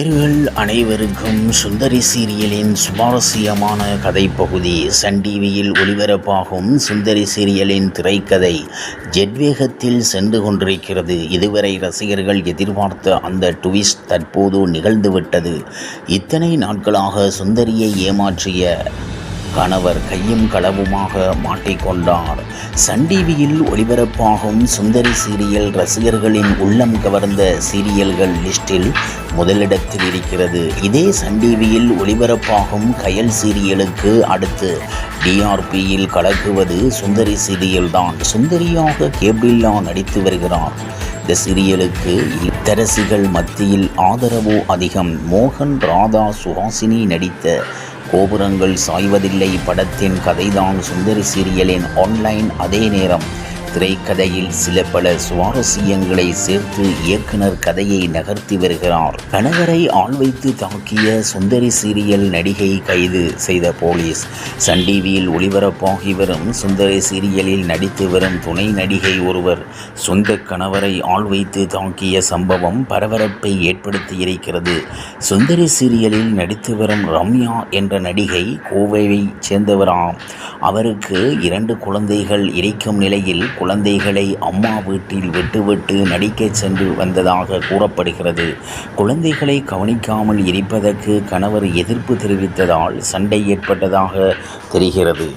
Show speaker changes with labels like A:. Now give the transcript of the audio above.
A: நேர்கள் அனைவருக்கும் சுந்தரி சீரியலின் சுவாரஸ்யமான கதைப்பகுதி சன் டிவியில் ஒளிபரப்பாகும் சுந்தரி சீரியலின் திரைக்கதை ஜெட்வேகத்தில் சென்று கொண்டிருக்கிறது. இதுவரை ரசிகர்கள் எதிர்பார்த்த அந்த ட்விஸ்ட் தற்போது நிகழ்ந்துவிட்டது. இத்தனை நாட்களாக சுந்தரியை ஏமாற்றிய கணவர் கையும் களவுமாக மாட்டிக்கொண்டார். சன் டிவியில் ஒளிபரப்பாகும் சுந்தரி சீரியல் ரசிகர்களின் உள்ளம் கவர்ந்த சீரியல்கள் லிஸ்டில் முதலிடத்தில் இருக்கிறது. இதே சன் டிவியில் ஒளிபரப்பாகும் கயல் சீரியலுக்கு அடுத்து டிஆர்பியில் கலக்குவது சுந்தரி சீரியல் தான் சுந்தரியாக கேபில்லா நடித்து வருகிறார். இந்த சீரியலுக்கு இத்தரசிகள் மத்தியில் ஆதரவு அதிகம். மோகன் ராதா சுஹாசினி நடித்த கோபுரங்கள் சாய்வதில்லை. படத்தின் கதைதான் சுந்தரி சீரியலின் ஆன்லைன் அதே நேரம். திரைக்கதையில் சில பல சுவாரஸ்யங்களை சேர்த்து இயக்குனர் கதையை நகர்த்தி வருகிறார். கணவரை ஆள் வைத்து தாக்கிய சுந்தரி சீரியல் நடிகை கைது செய்த போலீஸ். சன் டிவியில் ஒளிபரப்பாகி வரும் சுந்தரி சீரியலில் நடித்து வரும் துணை நடிகை ஒருவர். சொந்த கணவரை ஆள் வைத்து தாக்கிய சம்பவம் பரபரப்பை ஏற்படுத்தியிருக்கிறது சுந்தரி சீரியலில் நடித்து வரும் ரம்யா என்ற நடிகை கோவையைச் சேர்ந்தவராம் அவருக்கு இரண்டு குழந்தைகள் இருக்கும் நிலையில் குழந்தைகளை அம்மா வீட்டில் விட்டுவிட்டு நடிக்கச் சென்று வந்ததாக கூறப்படுகிறது. குழந்தைகளை கவனிக்காமல் இருப்பதற்கு கணவர் எதிர்ப்பு தெரிவித்ததால் சண்டை ஏற்பட்டதாக தெரிகிறது.